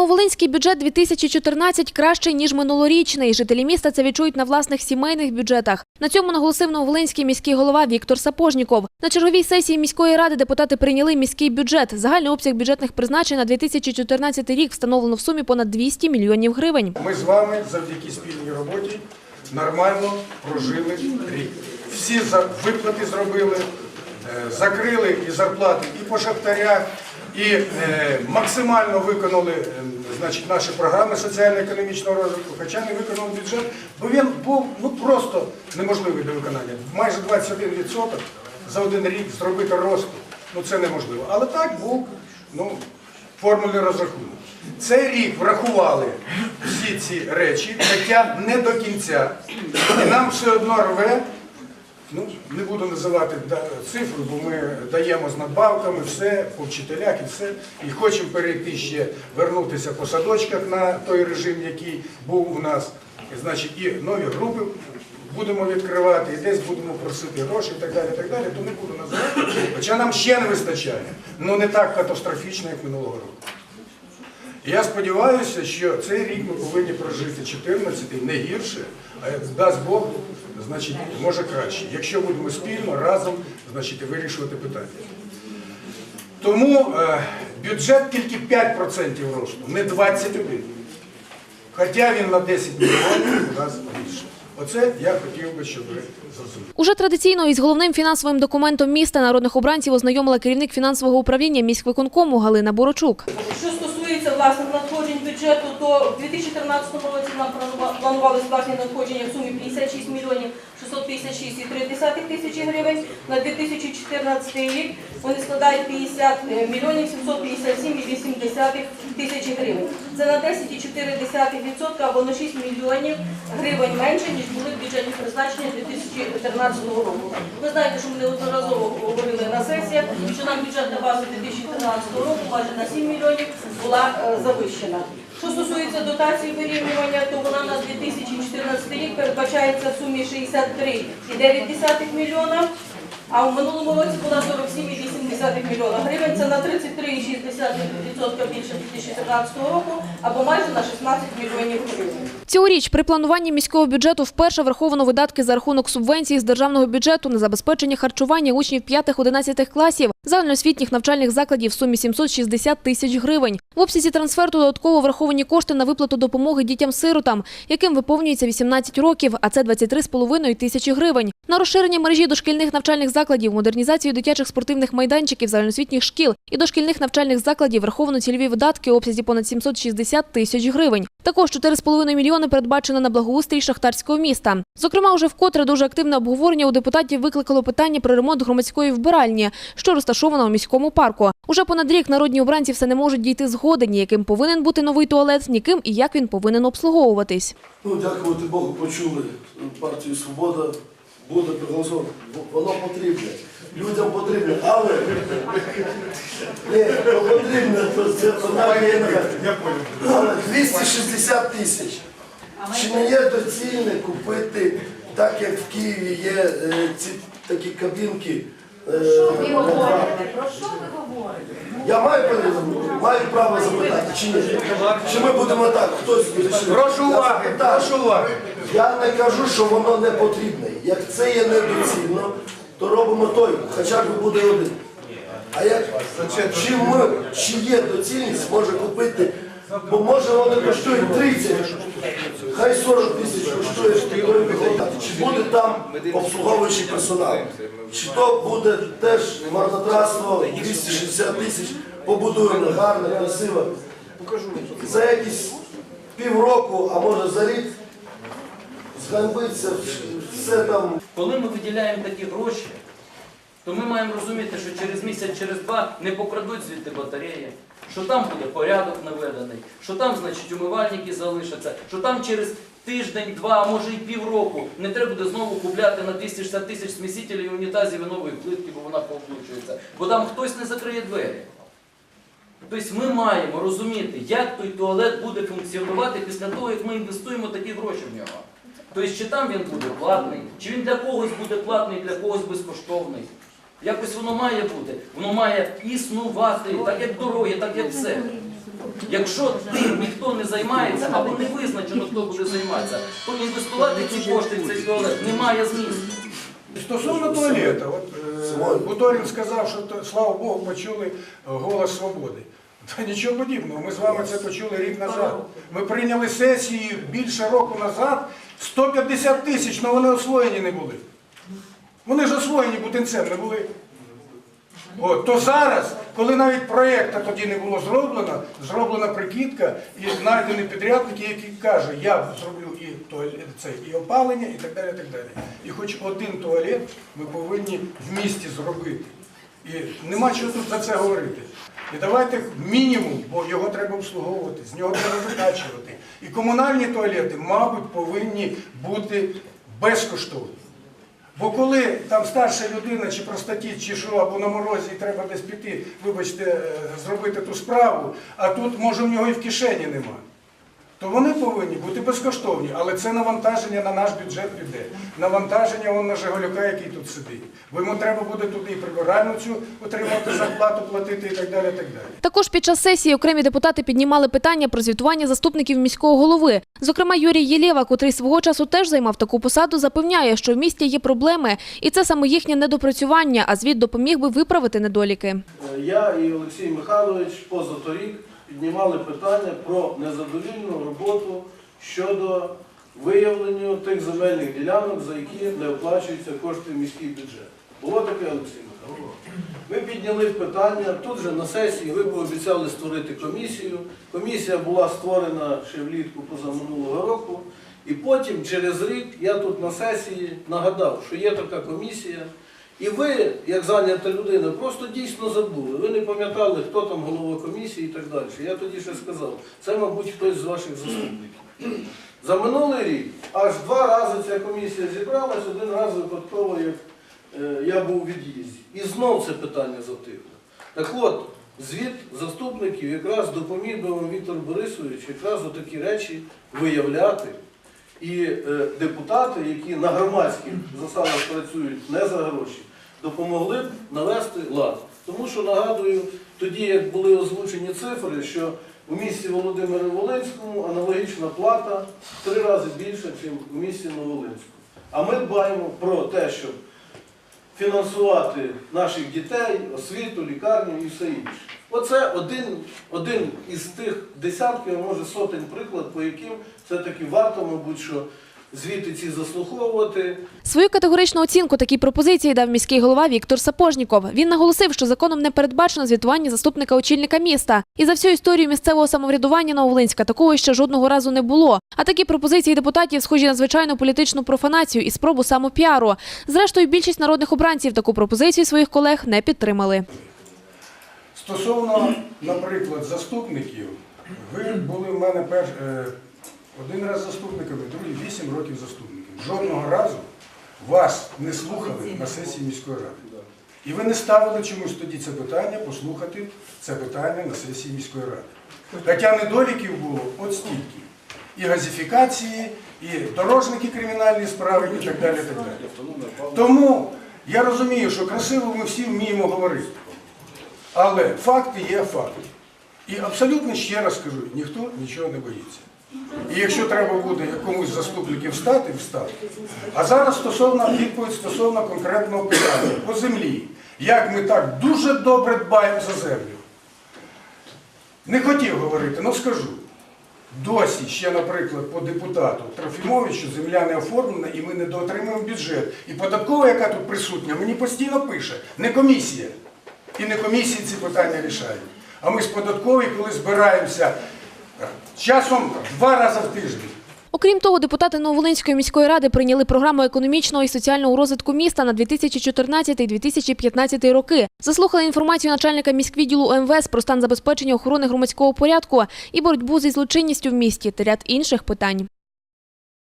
Нововолинський бюджет 2014 кращий, ніж минулорічний. Жителі міста це відчують на власних сімейних бюджетах. На цьому наголосив Нововолинський міський голова Віктор Сапожніков. На черговій сесії міської ради депутати прийняли міський бюджет. Загальний обсяг бюджетних призначень на 2014 рік встановлено в сумі понад 200 мільйонів гривень. Ми з вами завдяки спільній роботі нормально прожили рік. Всі виплати зробили, е, закрили і зарплати і по шахтарях, і е, максимально виконали е, значить, наші програми соціально-економічного розвитку, хоча не виконали бюджет, бо він був ну, просто неможливий до виконання. Майже 21% за один рік зробити росту. Ну це неможливо. Але так був ну, формульний розрахунок. Цей рік врахували всі ці речі, хоча не до кінця. І нам все одно рве, ну не буду називати цифру, бо ми даємо з надбавками все по вчителях і все. І хочемо перейти ще, вернутися по садочках на той режим, який був у нас. І, значить, і нові групи будемо відкривати, і десь будемо просити гроші і так далі, так далі, то не буду називати. Хоча нам ще не вистачає. Ну не так катастрофічно, як минулого року. Я сподіваюся, що цей рік ми повинні прожити 14-й не гірше, а як дасть Бог, значить, може краще. Якщо будемо спільно, разом, значить, вирішувати питання. Тому е, бюджет тільки 5% росту, не 21. Хоча він на 10 мільйонів у нас більше. Оце я хотів би, щоб ви зрозуміли. Уже традиційно із головним фінансовим документом міста народних обранців ознайомила керівник фінансового управління міськвиконкому Галина Борочук. Що стосується власних надходжень бюджету, то в 2013 році нам планували планувалися надходження в сумі 56 мільйонів 656,3 тисячі гривень. На 2014 рік вони складають 50 мільйонів 757,8 тисячі гривень. Це на 10,4% або на 6 мільйонів гривень менше, ніж були бюджетні призначення 2014 року. Ви знаєте, що ми неодноразово говорили на сесіях, що нам бюджетна база 2013 року майже на 7 мільйонів була е, завищена. Що стосується дотації вирівнювання, то вона на 2014 рік передбачається в сумі 63,9 мільйона, а в минулому році була 47,8 мільйона гривень. Це на 33,6% більше 2014 року, або майже на 16 мільйонів гривень. Цьогоріч при плануванні міського бюджету вперше враховано видатки за рахунок субвенції з державного бюджету на забезпечення харчування учнів 5-11 класів загальноосвітніх навчальних закладів в сумі 760 тисяч гривень. В обсязі трансферту додатково враховані кошти на виплату допомоги дітям-сиротам, яким виповнюється 18 років, а це 23,5 тисячі гривень. На розширення мережі дошкільних навчальних закладів, модернізацію дитячих спортивних майданчиків, загальноосвітніх шкіл і дошкільних навчальних закладів враховано цільові видатки у обсязі понад 760 тисяч гривень. Також 4,5 мільйони передбачено на благоустрій шахтарського міста. Зокрема, уже вкотре дуже активне обговорення у депутатів викликало питання про ремонт громадської вбиральні, що розташована у міському парку. Уже понад рік народні обранці все не можуть дійти згоди, ні яким повинен бути новий туалет, ні ким і як він повинен обслуговуватись. Ну, дякувати Богу, почули партію Свобода, буде проголосовано. Воно потрібне. Людям потрібне, але ні, то потрібне, то це вона є. Але 260 тисяч. Чи не є доцільне купити, так як в Києві є е, ці такі кабінки? е, Ви говорите, про що ви говорите? Я маю право, маю право запитати, чи ні? Чи ми будемо так, хтось вирішив? Прошу Я уваги, запитаю. прошу уваги. Я не кажу, що воно не потрібне. Як це є недоцільно, то робимо той, хоча б буде один. А як чи, ми, чи є доцільність, може купити, бо може вони коштують 30, хай 40 тисяч коштує. Чи буде там обслуговуючий персонал? Чи то буде теж марнотратство 260 тисяч, побудуємо гарно, красиво. За якісь півроку, а може за рік, зганьбиться, все там Коли ми виділяємо такі гроші, то ми маємо розуміти, що через місяць, через два не покрадуть звідти батареї, що там буде порядок наведений, що там, значить, умивальники залишаться, що там через тиждень, два, а може і півроку не треба буде знову купляти на 260 тисяч смісителів і унітазів і нової плитки, бо вона повключується. Бо там хтось не закриє двері. Тобто ми маємо розуміти, як той туалет буде функціонувати після того, як ми інвестуємо такі гроші в нього. Тобто, чи там він буде платний, чи він для когось буде платний, для когось безкоштовний. Якось воно має бути. Воно має існувати, так як дороги, так як все. Якщо тим ніхто не займається або не визначено, хто буде займатися, то інвестувати ці кошти в цей туалет немає змісту. Стосовно туалета, от е, Буторін сказав, що слава Богу, почули е, голос свободи. Та нічого подібного. Ми з вами це почули рік назад. Ми прийняли сесію більше року назад 150 тисяч, але вони освоєні не були. Вони ж освоєні бутинцем не були. От, то зараз, коли навіть проєкта тоді не було зроблено, зроблена прикидка і знайдені підрядники, які кажуть, я зроблю і туалет, це, і опалення, і так далі. І, так далі. і хоч один туалет ми повинні в місті зробити. І нема чого тут за це говорити. І давайте мінімум, бо його треба обслуговувати, з нього треба викачувати. І комунальні туалети, мабуть, повинні бути безкоштовні. Бо коли там старша людина, чи простатіт, чи що, або на морозі і треба десь піти, вибачте, е, зробити ту справу, а тут, може, в нього і в кишені нема, то вони повинні бути безкоштовні, але це навантаження на наш бюджет піде. Навантаження он на Жиголюка, який тут сидить. Бо йому треба буде туди і прибиральну цю отримати зарплату, платити і так далі. І так далі. Також під час сесії окремі депутати піднімали питання про звітування заступників міського голови. Зокрема, Юрій Єлєва, котрий свого часу теж займав таку посаду, запевняє, що в місті є проблеми, і це саме їхнє недопрацювання, а звіт допоміг би виправити недоліки. Я і Олексій Михайлович позаторік піднімали питання про незадовільну роботу щодо виявлення тих земельних ділянок, за які не оплачуються кошти в міський бюджет. Було таке, Олексій Михайлович? Ми підняли питання, тут же на сесії ви пообіцяли створити комісію. Комісія була створена ще влітку позаминулого року. І потім, через рік, я тут на сесії нагадав, що є така комісія. І ви, як зайнята людина, просто дійсно забули. Ви не пам'ятали, хто там голова комісії і так далі. Я тоді ще сказав, це, мабуть, хтось з ваших заступників. За минулий рік аж два рази ця комісія зібралась, один раз випадково, як е, я був у від'їзді. І знов це питання затихло. Так от, звіт заступників якраз допоміг би вам Віктор Борисович якраз отакі речі виявляти. І е, депутати, які на громадських засадах працюють не за гроші, допомогли б навести лад. Тому що нагадую, тоді як були озвучені цифри, що у місті Володимирі Волинському аналогічна плата три рази більша, ніж у місті Новолинському. А ми дбаємо про те, щоб фінансувати наших дітей, освіту, лікарню і все інше. Оце один, один із тих десятків, а може сотень приклад, по яким все-таки варто, мабуть, що звіти ці заслуховувати, Свою категоричну оцінку такій пропозиції дав міський голова Віктор Сапожніков. Він наголосив, що законом не передбачено звітування заступника очільника міста. І за всю історію місцевого самоврядування Нововолинська такого ще жодного разу не було. А такі пропозиції депутатів схожі на звичайну політичну профанацію і спробу самопіару. Зрештою, більшість народних обранців таку пропозицію своїх колег не підтримали. Стосовно, наприклад, заступників, ви були в мене перш, е, один раз заступниками, другий вісім років заступником. Жодного разу вас не слухали на сесії міської ради. І ви не ставили чомусь тоді це питання, послухати це питання на сесії міської ради. Хоча недоліків було от стільки. І газифікації, і дорожники кримінальні справи, і так далі. Так далі. Тому я розумію, що красиво ми всі вміємо говорити. Але факти є факти. І абсолютно ще раз кажу, ніхто нічого не боїться. І якщо треба буде комусь з заступників встати, встати. А зараз стосовно відповідь стосовно конкретного питання по землі. Як ми так дуже добре дбаємо за землю. Не хотів говорити, але скажу. Досі ще, наприклад, по депутату Трофімовичу земля не оформлена і ми не доотримуємо бюджет. І податкова, яка тут присутня, мені постійно пише, не комісія. І не комісії ці питання рішають. А ми з податкової, коли збираємося часом два рази в тиждень. Окрім того, депутати Нововолинської міської ради прийняли програму економічного і соціального розвитку міста на 2014-2015 роки. Заслухали інформацію начальника міськвідділу МВС про стан забезпечення охорони громадського порядку і боротьбу зі злочинністю в місті та ряд інших питань.